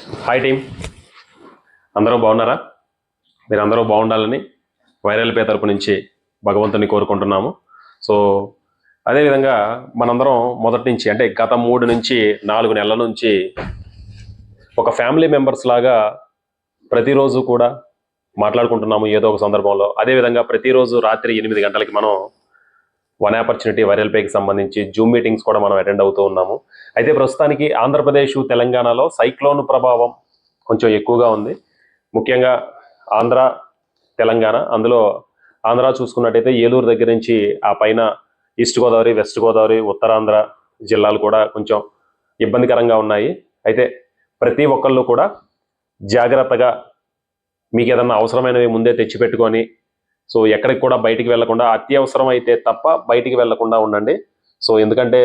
Hi team అందరూ బాగున్నారా? మీరు అందరూ బాగుండాలని వైరల్ పే తరపు నుంచి భగవంతుని కోరుకుంటున్నాము. సో అదేవిధంగా మనందరం మొదటి నుంచి అంటే గత మూడు నుంచి నాలుగు నెలల నుంచి ఒక ఫ్యామిలీ మెంబర్స్ లాగా ప్రతిరోజు కూడా మాట్లాడుకుంటున్నాము ఏదో ఒక సందర్భంలో. అదేవిధంగా ప్రతిరోజు రాత్రి ఎనిమిది గంటలకి మనం వన్ ఆపర్చునిటీ వైరల్ పేకి సంబంధించి జూమ్ మీటింగ్స్ కూడా మనం అటెండ్ అవుతూ ఉన్నాము. అయితే ప్రస్తుతానికి ఆంధ్రప్రదేశ్ తెలంగాణలో సైక్లోన్ ప్రభావం కొంచెం ఎక్కువగా ఉంది. ముఖ్యంగా ఆంధ్ర తెలంగాణ అందులో ఆంధ్ర చూసుకున్నట్టయితే ఏలూరు దగ్గర నుంచి ఆ పైన ఈస్ట్ గోదావరి వెస్ట్ గోదావరి ఉత్తరాంధ్ర జిల్లాలు కూడా కొంచెం ఇబ్బందికరంగా ఉన్నాయి. అయితే ప్రతి ఒక్కళ్ళు కూడా జాగ్రత్తగా మీకు ఏదన్నా అవసరమైనవి ముందే తెచ్చిపెట్టుకొని సో ఎక్కడికి కూడా బయటికి వెళ్ళకుండా అత్యవసరం అయితే తప్ప బయటికి వెళ్ళకుండా ఉండండి. సో ఎందుకంటే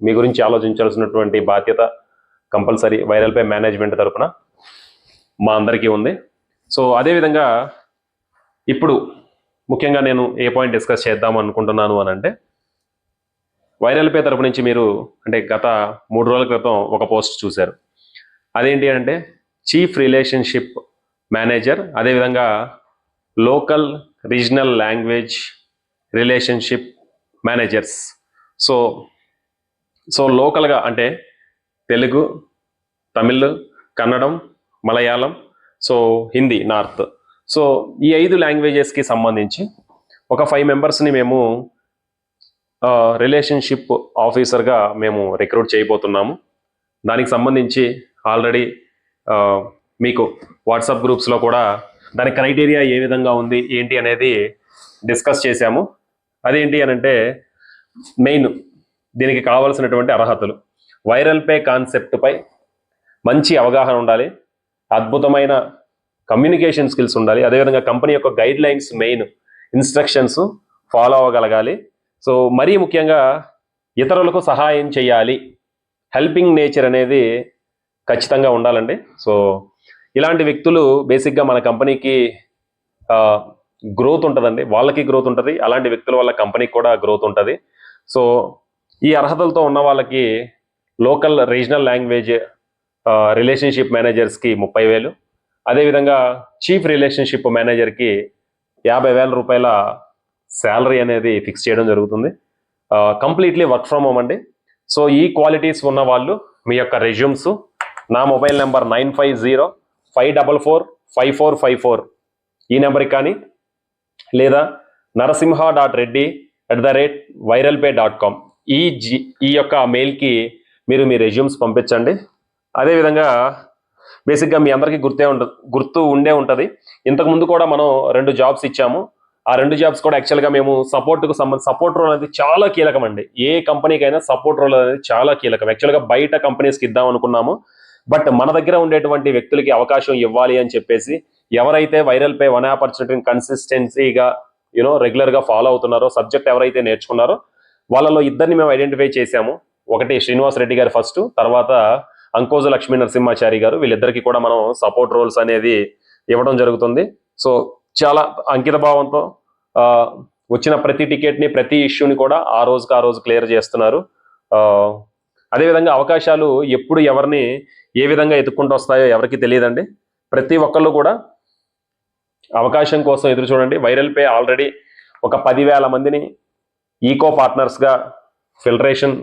మీ గురించి ఆలోచించాల్సినటువంటి బాధ్యత కంపల్సరీ వైరల్ పే మేనేజ్మెంట్ తరపున మా అందరికీ ఉంది. సో అదేవిధంగా ఇప్పుడు ముఖ్యంగా నేను ఏ పాయింట్ డిస్కస్ చేద్దాం అనుకుంటున్నాను అని అంటే వైరల్ పే తరపు నుంచి మీరు అంటే గత మూడు రోజుల క్రితం ఒక పోస్ట్ చూశారు. అదేంటి అంటే చీఫ్ రిలేషన్షిప్ మేనేజర్ అదేవిధంగా local regional language relationship managers so so లోకల్గా అంటే Telugu Tamil Kannadam Malayalam so Hindi north so ఈ ఐదు లాంగ్వేజెస్కి సంబంధించి ఒక ఫైవ్ మెంబర్స్ని మేము రిలేషన్షిప్ ఆఫీసర్గా మేము రిక్రూట్ చేయబోతున్నాము. దానికి సంబంధించి ఆల్రెడీ మీకు వాట్సాప్ గ్రూప్స్లో కూడా దాని క్రైటీరియా ఏ విధంగా ఉంది ఏంటి అనేది డిస్కస్ చేశాము. అదేంటి అని అంటే మెయిన్ దీనికి కావాల్సినటువంటి అర్హతలు. వైరల్ పే కాన్సెప్ట్పై మంచి అవగాహన ఉండాలి. అద్భుతమైన కమ్యూనికేషన్ స్కిల్స్ ఉండాలి. అదేవిధంగా కంపెనీ యొక్క guidelines main instructions follow అవ్వగలగాలి. సో మరీ ముఖ్యంగా ఇతరులకు సహాయం చేయాలి. హెల్పింగ్ నేచర్ అనేది ఖచ్చితంగా ఉండాలండి. సో ఇలాంటి వ్యక్తులు బేసిక్గా మన కంపెనీకి గ్రోత్ ఉంటుందండి. వాళ్ళకి గ్రోత్ ఉంటుంది. అలాంటి వ్యక్తుల వల్ల కంపెనీకి కూడా గ్రోత్ ఉంటుంది. సో ఈ అర్హతలతో ఉన్న వాళ్ళకి లోకల్ రీజనల్ లాంగ్వేజ్ రిలేషన్షిప్ మేనేజర్స్కి ముప్పై వేలు. అదేవిధంగా చీఫ్ రిలేషన్షిప్ మేనేజర్కి యాభై వేల రూపాయల శాలరీ అనేది ఫిక్స్ చేయడం జరుగుతుంది. కంప్లీట్లీ వర్క్ ఫ్రమ్ హోమ్ అండి. సో ఈ క్వాలిటీస్ ఉన్న వాళ్ళు మీ యొక్క రెజ్యూమ్స్ నా mobile number nine five zero five double four five four five four. ఈ నెంబర్కి కానీ లేదా Narasimha dot Reddy at the rate viral pay dot com. ఈ జీ ఈ యొక్క మెయిల్కి మీరు మీ రెజ్యూమ్స్ పంపించండి. అదేవిధంగా బేసిక్గా మీ అందరికీ గుర్తే ఉండ గుర్తు ఉండే ఉంటుంది. ఇంతకుముందు కూడా మనం రెండు జాబ్స్ ఇచ్చాము. ఆ రెండు జాబ్స్ కూడా యాక్చువల్గా మేము సపోర్ట్కు సంబంధించి సపోర్ట్ రోల్ అనేది చాలా కీలకం అండి. ఏ కంపెనీకైనా సపోర్ట్ రోల్ అనేది చాలా కీలకం. యాక్చువల్గా బయట కంపెనీస్కి ఇద్దాం అనుకున్నాము. బట్ మన దగ్గర ఉండేటువంటి వ్యక్తులకి అవకాశం ఇవ్వాలి అని చెప్పేసి ఎవరైతే వైరల్ పే వన్ ఆపర్చునిటీని కన్సిస్టెన్సీగా యూనో రెగ్యులర్గా ఫాలో అవుతున్నారో సబ్జెక్ట్ ఎవరైతే నేర్చుకున్నారో వాళ్ళలో ఇద్దరిని మేము ఐడెంటిఫై చేశాము. ఒకటి శ్రీనివాస్ రెడ్డి గారు ఫస్ట్ తర్వాత అంకోజ లక్ష్మీ నరసింహాచారి గారు. వీళ్ళిద్దరికి కూడా మనం సపోర్ట్ రోల్స్ అనేది ఇవ్వడం జరుగుతుంది. సో చాలా అంకిత భావంతో వచ్చిన ప్రతి టికెట్ని ప్రతి ఇష్యూని కూడా ఆ రోజుకి ఆ రోజు క్లియర్ చేస్తున్నారు. అదేవిధంగా అవకాశాలు ఎప్పుడు ఎవరిని ఏ విధంగా ఎత్తుక్కుంటూ వస్తాయో ఎవరికి తెలియదండి. ప్రతి ఒక్కళ్ళు కూడా అవకాశం కోసం ఎదురు చూడండి. వైరల్ పే ఆల్రెడీ ఒక పదివేల మందిని ఈకో పార్ట్నర్స్గా ఫిల్టరేషన్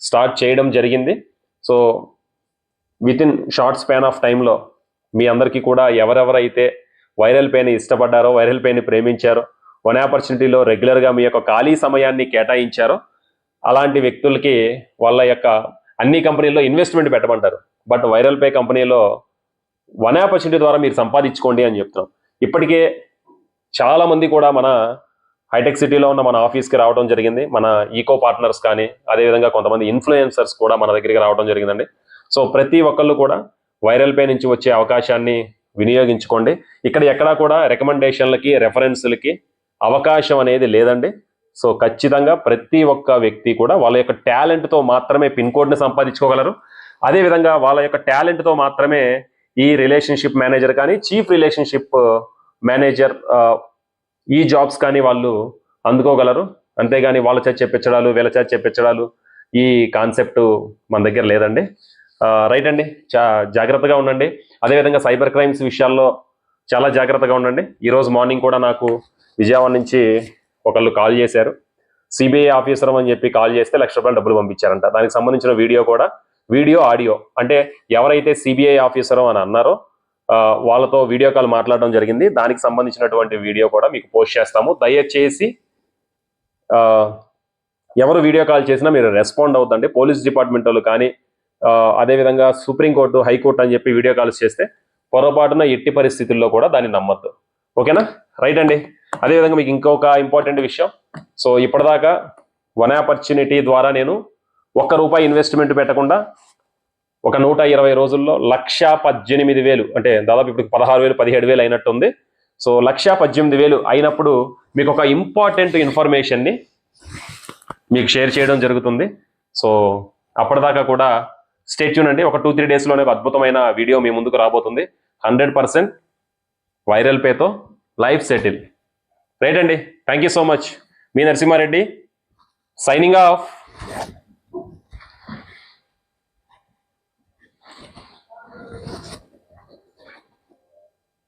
స్టార్ట్ చేయడం జరిగింది. So with in short span of టైంలో మీ అందరికీ కూడా ఎవరెవరైతే వైరల్ పేని ఇష్టపడ్డారో వైరల్ పేని ప్రేమించారో వన్ ఆపర్చునిటీలో రెగ్యులర్గా మీ యొక్క ఖాళీ సమయాన్ని కేటాయించారో అలాంటి వ్యక్తులకి వాళ్ళ యొక్క అన్ని కంపెనీల్లో ఇన్వెస్ట్మెంట్ పెట్టమంటారు. బట్ వైరల్ పే కంపెనీలో వన్ ఆపర్చునిటీ ద్వారా మీరు సంపాదించుకోండి అని చెప్తున్నాం. ఇప్పటికే చాలామంది కూడా మన హైటెక్ సిటీలో ఉన్న మన ఆఫీస్కి రావడం జరిగింది. మన ఈకో పార్ట్నర్స్ కానీ అదేవిధంగా కొంతమంది ఇన్ఫ్లుయెన్సర్స్ కూడా మన దగ్గరికి రావడం జరిగిందండి. సో ప్రతి ఒక్కళ్ళు కూడా వైరల్ పే నుంచి వచ్చే అవకాశాన్ని వినియోగించుకోండి. ఇక్కడ ఎక్కడా కూడా రికమెండేషన్లకి రెఫరెన్స్లకి అవకాశం అనేది లేదండి. సో ఖచ్చితంగా ప్రతి ఒక్క వ్యక్తి కూడా వాళ్ళ యొక్క టాలెంట్తో మాత్రమే పిన్ కోడ్ని సంపాదించుకోగలరు. అదేవిధంగా వాళ్ళ యొక్క టాలెంట్తో మాత్రమే ఈ రిలేషన్షిప్ మేనేజర్ కానీ చీఫ్ రిలేషన్షిప్ మేనేజర్ ఈ జాబ్స్ కానీ వాళ్ళు అందుకోగలరు. అంతేగాని వాళ్ళ చేత చెప్పించడాలు వీళ్ళ చేత చెప్పించడాలు ఈ కాన్సెప్ట్ మన దగ్గర లేదండి. రైట్ అండి. చా జాగ్రత్తగా ఉండండి. అదేవిధంగా సైబర్ క్రైమ్స్ విషయాల్లో చాలా జాగ్రత్తగా ఉండండి. ఈరోజు మార్నింగ్ కూడా నాకు విజయవాడ నుంచి ఒకళ్ళు కాల్ చేశారు. సిబిఐ ఆఫీసర్ అని చెప్పి కాల్ చేస్తే లక్ష రూపాయలు డబ్బులు పంపించారంట. దానికి సంబంధించిన వీడియో కూడా వీడియో ఆడియో. అంటే ఎవరైతే సిబిఐ ఆఫీసరో అని అన్నారో వాళ్ళతో వీడియో కాల్ మాట్లాడడం జరిగింది. దానికి సంబంధించినటువంటి వీడియో కూడా మీకు పోస్ట్ చేస్తాము. దయచేసి ఎవరు వీడియో కాల్ చేసినా మీరు రెస్పాండ్ అవుతండి. పోలీస్ డిపార్ట్మెంట్ వాళ్ళు కానీ అదేవిధంగా సుప్రీంకోర్టు హైకోర్టు అని చెప్పి వీడియో కాల్స్ చేస్తే పొరపాటున ఎట్టి పరిస్థితుల్లో కూడా దాన్ని నమ్మద్దు. ఓకేనా? రైట్ అండి. అదేవిధంగా మీకు ఇంకొక ఇంపార్టెంట్ విషయం. సో ఇప్పటిదాకా వన్ ఆపర్చునిటీ ద్వారా నేను ఒక్క రూపాయి ఇన్వెస్ట్మెంట్ పెట్టకుండా ఒక నూట ఇరవై రోజుల్లో లక్ష పద్దెనిమిది వేలు అంటే దాదాపు ఇప్పుడు పదహారు వేలు పదిహేడు వేలు అయినట్టుంది. సో లక్ష పద్దెనిమిది వేలు అయినప్పుడు మీకు ఒక ఇంపార్టెంట్ ఇన్ఫర్మేషన్ని మీకు షేర్ చేయడం జరుగుతుంది. సో అప్పటిదాకా కూడా స్టేట్యూన్ అండి. ఒక టూ త్రీ డేస్లోనే ఒక అద్భుతమైన వీడియో మీ ముందుకు రాబోతుంది. హండ్రెడ్ పర్సెంట్ వైరల్ పేతో లైఫ్ సెటిల్ రైట్ అండి. థ్యాంక్ యూ సో మచ్ మీ నరసింహారెడ్డి సైనింగ్ ఆఫ్